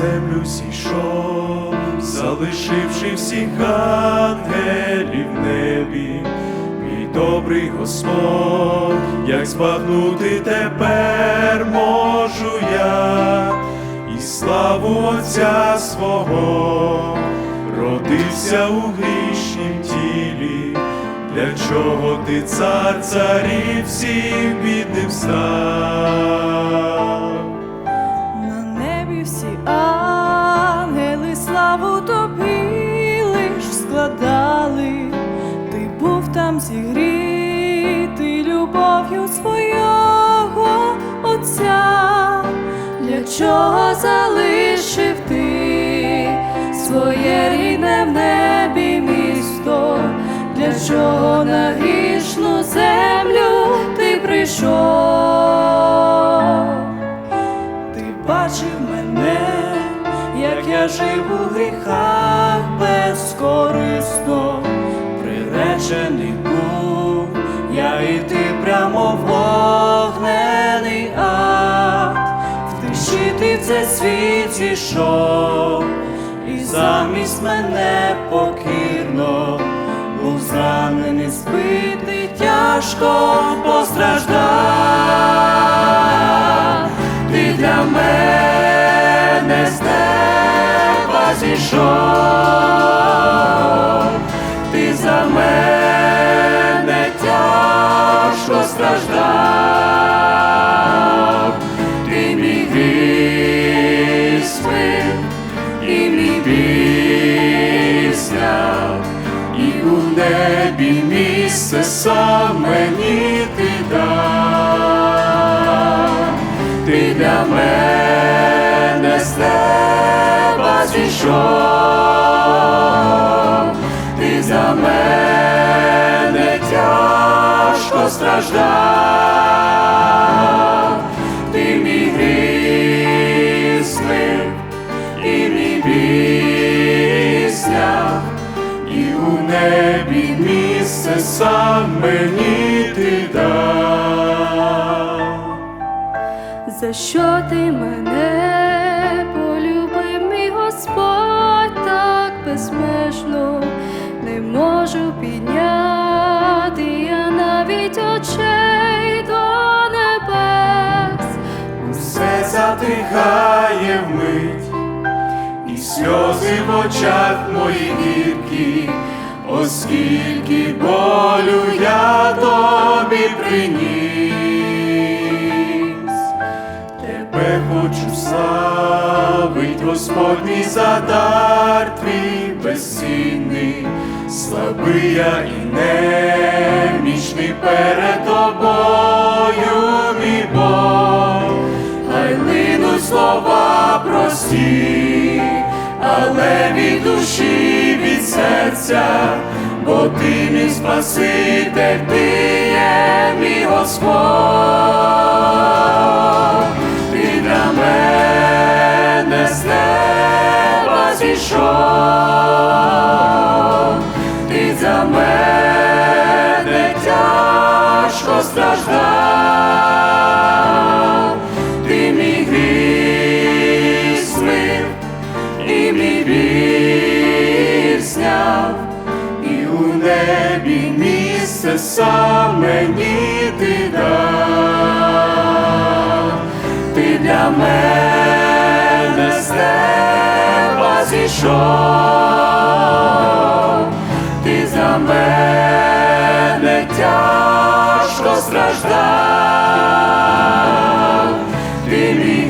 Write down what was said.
землю зійшов, залишивши всіх ангелів в небі, мій добрий Господь, як збагнути тепер можу я, і славу Отця свого, родився у грішнім тілі. Для чого ти цар царів всіх бідним став? Всі ангели славу тобі лиш складали, ти був там зігрітий любов'ю свого Отця, для чого залишив ти своє рідне в небі місто, для чого на грішну землю ти прийшов? Жив у гріхах безкорисно, приречений був, я йти прямо в вогнений ад, в тиші ти світ зійшов, і замість мене покірно, був зранений, збитий, тяжко постраждав місце сам мені ти дав ти для мене з неба зійшов, ти за мене тяжко страждав, і у небі місце сам мені ти дав. За що ти мене полюбив, мій Господь так безмежно, не можу підняти я навіть очей до небес. Все затихає вмить, сльози в очах моїх гіркі, оскільки болю я тобі приніс. Тебе хочу славить, Господь мій за дар твій безцінний, слабий я і немічний перед тобою, мій Бог, хай линуть слова прості, але від душі, від серця, бо ти мій Спаситель, ти є мій Господь, ти для мене з неба зійшов, ти за мене тяжко страждав, небі місце сам мені ти дав, ти для мене з неба зійшов, ти за мене тяжко страждав, ти мій